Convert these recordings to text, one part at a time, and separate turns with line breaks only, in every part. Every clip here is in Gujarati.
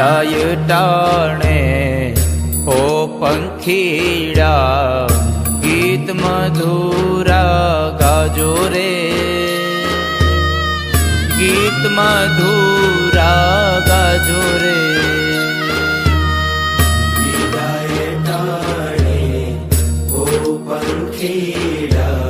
વિદાય ટાણે ઓ પંખીડા ગીત મધુરા ગાજો રે. ગીત મધુરા ગાજો રે.
ઓ પંખીડા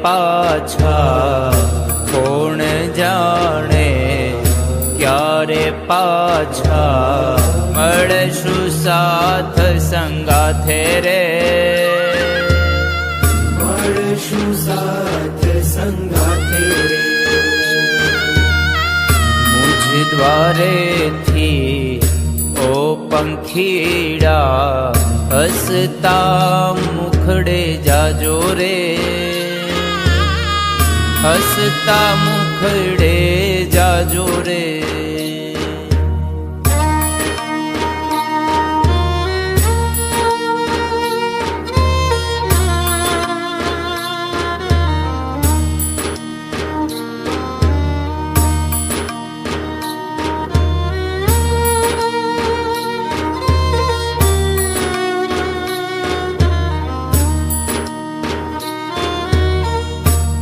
પાછા કોણ જાણે ક્યારે પાછા મળશું સાથ સંગાથે રે?
મળશું સાથ સંગાથે રે.
મુझ દ્વારેથી ઓ પંખીડા હસતા મુખડે જાજો રે. હસતા મુખડે જાજો રે.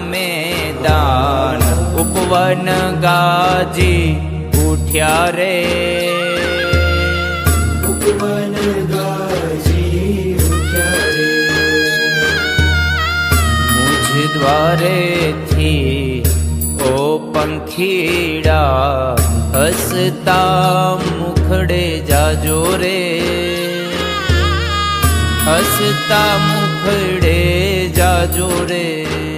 મેદાન ઉપવન ગાજી ઉઠ્યા રે.
ઉપવન ગાજી ઉઠ્યા રે.
દ્વારે થી ઓ પંખીડા હસતા મુખડે જાજો રે. હસતા મુખડે જાજો રે.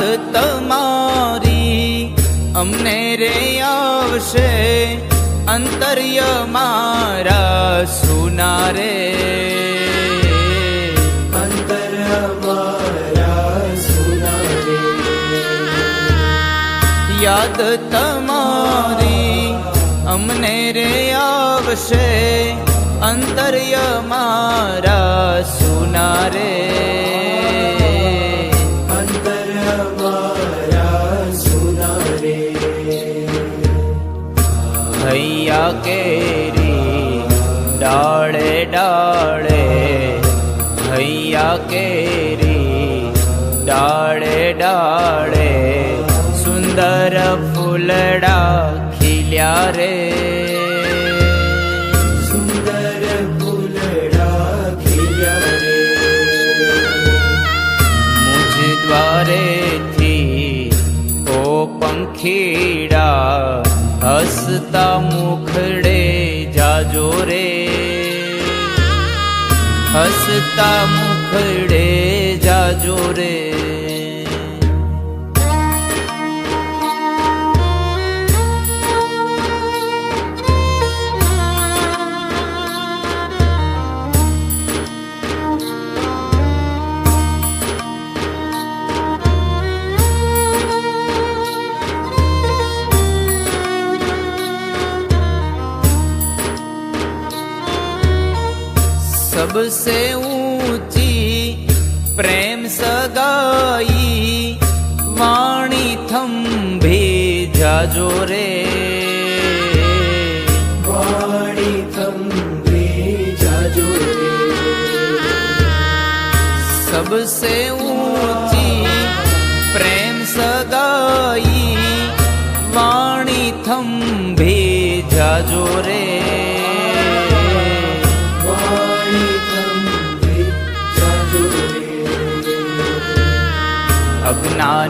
યાદ તમારી. અમને રે આવશે અંતર્ય મારા સુનારે
અંતર્ય મારા સુનારે
યાદ તમારી. અમને રે આવશે અંતર્ય મારા સુનારે કેરી ડાળે ડાળે હૈયા કેરી ડાળે ડાળે સુંદર ફૂલડા ખીલ્યા રે.
સુંદર ફૂલડા ખીલ્યા રે.
હસતા મુખડે જાજો રે હસતા મુખડે જાજો રે सबसे ऊँची प्रेम सगाई वाणी थम भी रे।
वाणी थंभी जाजो रे।
सबसे ऊँची प्रेम सगाई वाणी थम
भी થંભે જાજો રે
અજ્ઞાન